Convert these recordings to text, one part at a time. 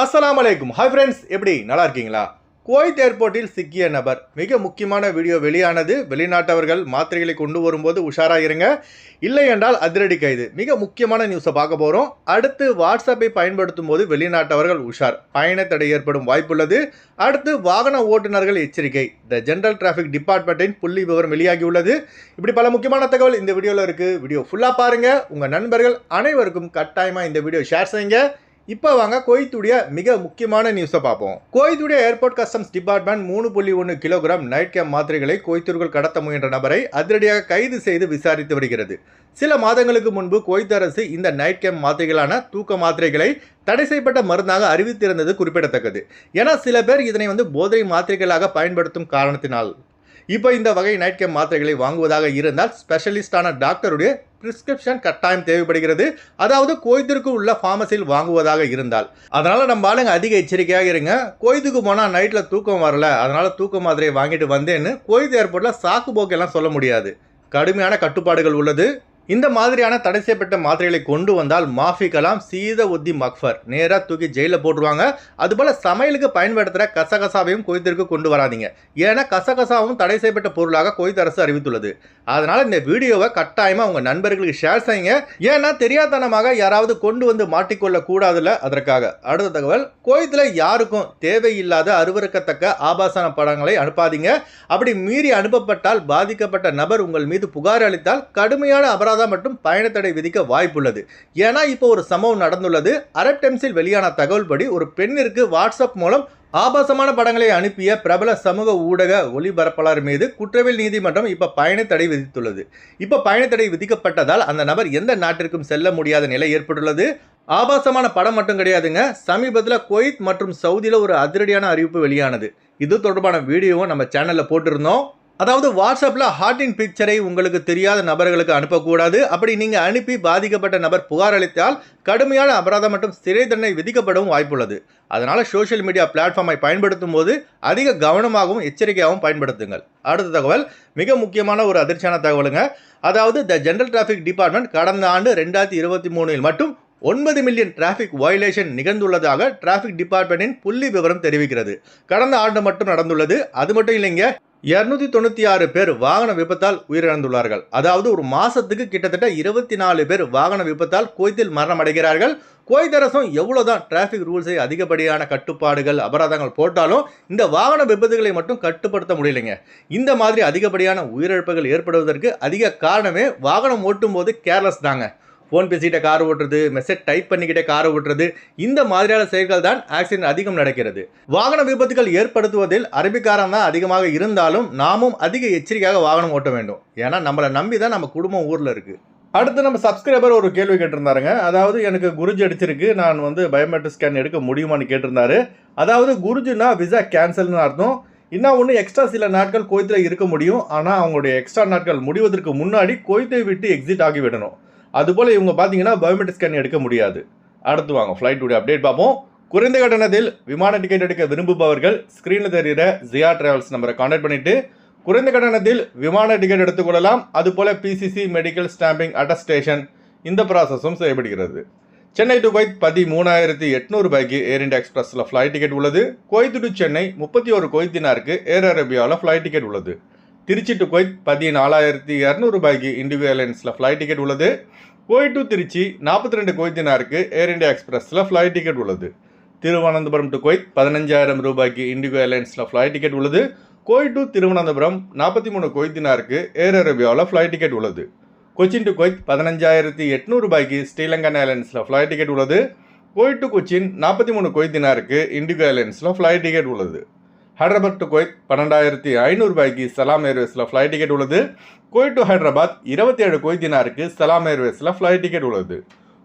அஸ்லாம் அலைக்கும் hi friends எப்படி? நல்லா இருக்கீங்களா? குவைத் ஏர்போர்ட்டில் சிக்கிய நபர். மிக முக்கியமான வீடியோ வெளியானது. வெளிநாட்டவர்கள் மாத்திரைகளை கொண்டு வரும்போது உஷாராக இருங்க. இல்லை என்றால் அதிரடி கைது. மிக முக்கியமான நியூஸை பார்க்க போகிறோம் அடுத்து வாட்ஸ்அப்பை பயன்படுத்தும் போது வெளிநாட்டவர்கள் உஷார். பயண தடை ஏற்படும் வாய்ப்புள்ளது. அடுத்து வாகன ஓட்டுநர்கள் எச்சரிக்கை. த ஜென்ரல் டிராஃபிக் டிபார்ட்மெண்ட்டின் புள்ளி விவரம் வெளியாகியுள்ளது. இப்படி பல முக்கியமான தகவல் இந்த வீடியோவில் இருக்குது வீடியோ ஃபுல்லாக பாருங்கள் உங்கள் நண்பர்கள் அனைவருக்கும் கட்டாயமாக இந்த வீடியோ ஷேர் செய்யுங்க. இப்போ வாங்க கோயத்துடைய மிக முக்கியமான நியூஸை பார்ப்போம். கோயத்துடைய ஏர்போர்ட் கஸ்டம்ஸ் டிபார்ட்மெண்ட் மூணு புள்ளி ஒன்று கிலோகிராம் நைட் கேம் மாத்திரைகளை கோயத்தூர்கள் கடத்த முயன்ற நபரை அதிரடியாக கைது செய்து விசாரித்து வருகிறது. சில மாதங்களுக்கு முன்பு குவைத் அரசு இந்த நைட் கேம்ப் மாத்திரைகளான தூக்க மாத்திரைகளை தடை செய்யப்பட்ட மருந்தாக அறிவித்திருந்தது குறிப்பிடத்தக்கது. ஏன்னா சில பேர் இதனை வந்து போதை மாத்திரைகளாக பயன்படுத்தும் காரணத்தினால். இப்போ இந்த வகை நைட் கேம் மாத்திரைகளை வாங்குவதாக இருந்தால் ஸ்பெஷலிஸ்டான டாக்டருடைய பிரிஸ்கிரிப்ஷன் கட்டாயம் தேவைப்படுகிறது. அதாவது கோயத்திற்கு உள்ள ஃபார்மசியில் வாங்குவதாக இருந்தால். அதனால் நம்ம ஆளுங்க அதிக எச்சரிக்கையாக இருங்க. கோயத்துக்கு போனால் நைட்டில் தூக்கம் வரல. அதனால் தூக்க மாத்திரையை வாங்கிட்டு வந்தேன்னு கோயத்து ஏர்போர்ட்டில் சாக்கு போக்கெல்லாம் சொல்ல முடியாது. கடுமையான கட்டுப்பாடுகள் உள்ளது. இந்த மாதிரியான தடை செய்யப்பட்ட மாத்திரைகளை கொண்டு வந்தால் மாஃபி கலாம் சீத உத்தி மக்ஃபர். நேராக தூக்கி ஜெயிலில் போட்டுருவாங்க. அதுபோல் சமையலுக்கு பயன்படுத்துகிற கசகசாவையும் கொய்த்திற்கு கொண்டு வராதீங்க. ஏன்னா கசகசாவும் தடை செய்யப்பட்ட பொருளாக கொய்த் அரசு அறிவித்துள்ளது. அதனால் இந்த வீடியோவை கட்டாயமாக உங்கள் நண்பர்களுக்கு ஷேர் செய்யுங்க. ஏன்னா தெரியாதனமாக யாராவது கொண்டு வந்து மாட்டிக்கொள்ள கூடாதுல்ல அதற்காக. அடுத்த தகவல் கோயத்தில் யாருக்கும் தேவையில்லாத அருவருக்கத்தக்க ஆபாசன படங்களை அனுப்பாதீங்க. அப்படி மீறி அனுப்பப்பட்டால் பாதிக்கப்பட்ட நபர் உங்கள் மீது புகார் அளித்தால் கடுமையான அபராதம் மற்றும் பயணத்தடை தடை விதிக்க வாய்ப்புள்ளது. ஏன்னா இப்போ ஒரு சம்பவம் நடந்துள்ளது. அரப் டைம்ஸில் வெளியான தகவல்படி ஒரு பெண்ணிற்கு வாட்ஸ்அப் மூலம் ஆபாசமான படங்களை அனுப்பிய பிரபல சமூக ஊடக ஒளிபரப்பாளர் மீது குற்றவியல் நீதிமன்றம் இப்போ பயணத்தடை விதித்துள்ளது. இப்போ பயணத்தடை விதிக்கப்பட்டதால் அந்த நபர் எந்த நாட்டிற்கும் செல்ல முடியாத நிலை ஏற்பட்டுள்ளது. ஆபாசமான படம் மட்டும் கிடையாதுங்க. சமீபத்தில் குவைத் மற்றும் சவுதியில் ஒரு அதிரடியான அறிவிப்பு வெளியானது. இது தொடர்பான வீடியோவும் நம்ம சேனலில் போட்டிருந்தோம். அதாவது வாட்ஸ்அப்பில் ஹார்ட்டின் பிக்சரை உங்களுக்கு தெரியாத நபர்களுக்கு அனுப்பக்கூடாது. அப்படி நீங்கள் அனுப்பி பாதிக்கப்பட்ட நபர் புகார் அளித்தால் கடுமையான அபராதம் மற்றும் சிறை தண்டனை விதிக்கப்படவும் வாய்ப்புள்ளது. அதனால் சோஷியல் மீடியா பிளாட்ஃபார்மை பயன்படுத்தும் போது அதிக கவனமாகவும் எச்சரிக்கையாகவும் பயன்படுத்துங்கள். அடுத்த தகவல் மிக முக்கியமான ஒரு அதிர்ச்சியான தகவலுங்க. அதாவது த ஜென்ரல் டிராஃபிக் டிபார்ட்மெண்ட் கடந்த ஆண்டு ரெண்டாயிரத்தி இருபத்தி மூணில் மட்டும் ஒன்பது மில்லியன் டிராஃபிக் வயலேஷன் நிகழ்ந்துள்ளதாக டிராஃபிக் டிபார்ட்மெண்ட்டின் புள்ளி விவரம் தெரிவிக்கிறது. கடந்த ஆண்டு மட்டும் நடந்துள்ளது. அது மட்டும் இல்லைங்க இருநூத்தி தொண்ணூற்றி ஆறு பேர் வாகன விபத்தால் உயிரிழந்துள்ளார்கள். அதாவது ஒரு மாசத்துக்கு கிட்டத்தட்ட இருபத்தி நாலு பேர் வாகன விபத்தால் குவைத்தில் மரணம் அடைகிறார்கள் குவைத் அரசும் எவ்வளோதான் டிராஃபிக் ரூல்ஸை அதிகப்படியான கட்டுப்பாடுகள் அபராதங்கள் போட்டாலும் இந்த வாகன விபத்துகளை மட்டும் கட்டுப்படுத்த முடியலைங்க. இந்த மாதிரி அதிகப்படியான உயிரிழப்புகள் ஏற்படுவதற்கு அதிக காரணமே வாகனம் ஓட்டும் போது கேர்லெஸ் தாங்க. ஃபோன் பேசிக்கிட்ட கார் ஓட்டுறது மெசேஜ் டைப் பண்ணிக்கிட்டே கார் ஓட்டுறது இந்த மாதிரியான செயல்கள் தான் ஆக்சிடென்ட் அதிகம் நடக்கிறது. வாகன விபத்துகள் ஏற்படுத்துவதில் அரபிக்காரன் தான் அதிகமாக இருந்தாலும் நாமும் அதிக எச்சரிக்கையாக வாகனம் ஓட்ட வேண்டும். ஏன்னா நம்மளை நம்பி தான் நம்ம குடும்பம் ஊரில் இருக்குது அடுத்து நம்ம சப்ஸ்கிரைபர் ஒரு கேள்வி கேட்டிருந்தாருங்க. அதாவது எனக்கு குருஜி அடிச்சிருக்கு. நான் வந்து பயோமெட்ரிக் ஸ்கேன் எடுக்க முடியுமான்னு கேட்டிருந்தாரு. அதாவது குருஜினா விசா கேன்சல்னு அர்த்தம். இன்னும் ஒன்று எக்ஸ்ட்ரா சில நாட்கள் கோயத்தில் இருக்க முடியும். ஆனால் அவங்களுடைய எக்ஸ்ட்ரா நாட்கள் முடிவதற்கு முன்னாடி கோயத்தை விட்டு எக்ஸிட் ஆகி விடணும் அதுபோல் இவங்க பார்த்தீங்கன்னா பயோமெட்ரிக் ஸ்கேன் எடுக்க முடியாது. அடுத்து வாங்க ஃப்ளைட்டுடைய அப்டேட் பார்ப்போம். குறைந்த கட்டணத்தில் விமான டிக்கெட் எடுக்க விரும்புபவர்கள் ஸ்க்ரீனில் தெரிகிற ஜியா டிராவல்ஸ் நம்பரை கான்டாக்ட் பண்ணிவிட்டு குறைந்த கட்டணத்தில் விமான டிக்கெட் எடுத்துக்கொள்ளலாம் அதுபோல் பிசிசி மெடிக்கல் ஸ்டாம்பிங் அட்டஸ்டேஷன் இந்த ப்ராசஸும் செய்யப்படுகிறது. சென்னை டு கொய்த் பதிமூணாயிரத்தி எட்நூறு ரூபாய்க்கு ஏர் இண்டியா எக்ஸ்பிரஸில் ஃப்ளைட் டிக்கெட் உள்ளது. கொய்த்து டு சென்னை முப்பத்தி ஒரு குவைத்தினாருக்கு ஏர் அரேபியாவில் ஃப்ளைட் டிக்கெட் உள்ளது. திருச்சி டு குவைத் பதினாலாயிரத்தி இரநூறுபாய்க்கு இண்டிகோ ஏர்லைன்ஸில் ஃப்ளைட் டிக்கெட் உள்ளது. கோயி டு திருச்சி நாற்பத்தி ரெண்டு குவைத்தினாருக்கு ஏர் இண்டியா எக்ஸ்பிரஸில் ஃப்ளைட் டிக்கெட் உள்ளது. திருவனந்தபுரம் டு குவைத் பதினஞ்சாயிரம் ரூபாய்க்கு இண்டிகோ ஏர்லைன்ஸில் ஃப்ளைட் டிக்கெட் உள்ளது. கோயி டு திருவனந்தபுரம் நாற்பத்தி மூணு குவைத்தினாருக்கு ஏர் அரேபியாவில் ஃப்ளைட் டிக்கெட் உள்ளது. கொச்சின் டு குவைத் பதினஞ்சாயிரத்தி எட்நூறுபாய்க்கு ஸ்ரீலங்கன் ஏர்லைன்ஸில் ஃப்ளைட் டிக்கெட் உள்ளது. கோயி டு கொச்சின் நாற்பத்தி மூணு குவைத்தினாருக்கு இண்டிகோ ஏர்லைன்ஸில் ஃப்ளைட் டிக்கெட் உள்ளது. ஹைதராபாத் டு குவைத் பன்னெண்டாயிரத்தி ஐநூறுபாய்க்கு சலாம் ஏர்வேஸில் ஃப்ளைட் டிக்கெட் உள்ளது. குவைத் டு ஹைதராபாத் இருபத்தி ஏழு குவைத்தினாருக்கு சலாம் ஏர்வேஸில் ஃப்ளைட் டிக்கெட் உள்ளது.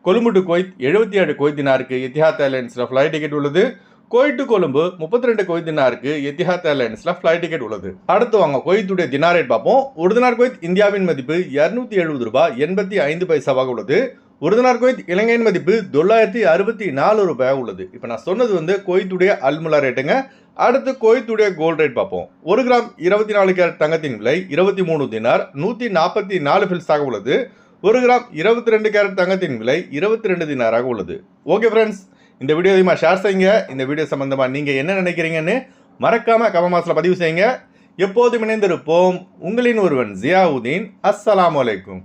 கொழும்பு டு குவைத் எழுபத்தி ஏழு குவைத்தினாருக்கு எத்திஹாத் ஏர்லைன்ஸில் ஃப்ளைட் டிக்கெட் உள்ளது. கோயட் டு கொழும்பு முப்பத்தி ரெண்டு குவைத் தினாருக்கு எத்திஹாத் ஏர்லைன்ஸில் ஃப்ளைட் டிக்கெட் உள்ளது. அடுத்து வாங்க குவைத்துடைய தினா ரேட் பார்ப்போம். ஒரு தினார் குவைத் இந்தியாவின் மதிப்பு இரநூத்தி எழுபது ரூபாய் எண்பத்தி ஐந்து பைசாவாக உள்ளது. ஒரு தினார் குவைத் இலங்கையின் மதிப்பு தொள்ளாயிரத்தி அறுபத்தி நாலு ரூபாய் உள்ளது. இப்போ நான் சொன்னது வந்து குவைத்துடைய அல்முலா ரேட்டுங்க அடுத்து கோயத்துடைய கோல்ட் ரேட் பார்ப்போம். ஒரு கிராம் இருபத்தி நாலு கேரட் தங்கத்தின் விலை இருபத்தி மூணு தினார் நூற்றி நாற்பத்தி நாலு ஃபில்ஸாக உள்ளது. ஒரு கிராம் இருபத்தி ரெண்டு கேரட் தங்கத்தின் விலை இருபத்தி ரெண்டு தினாராக உள்ளது. ஓகே ஃப்ரெண்ட்ஸ் இந்த வீடியோ அதிகமாக ஷேர் செய்யுங்க. இந்த வீடியோ சம்மந்தமாக நீங்கள் என்ன நினைக்கிறீங்கன்னு மறக்காமல் கமமாஸில் பதிவு செய்யுங்க. எப்போதும் இணைந்திருப்போம். உங்களின் ஒருவன் ஜியாவுதீன். அஸ்ஸலாம் அலைக்கும்.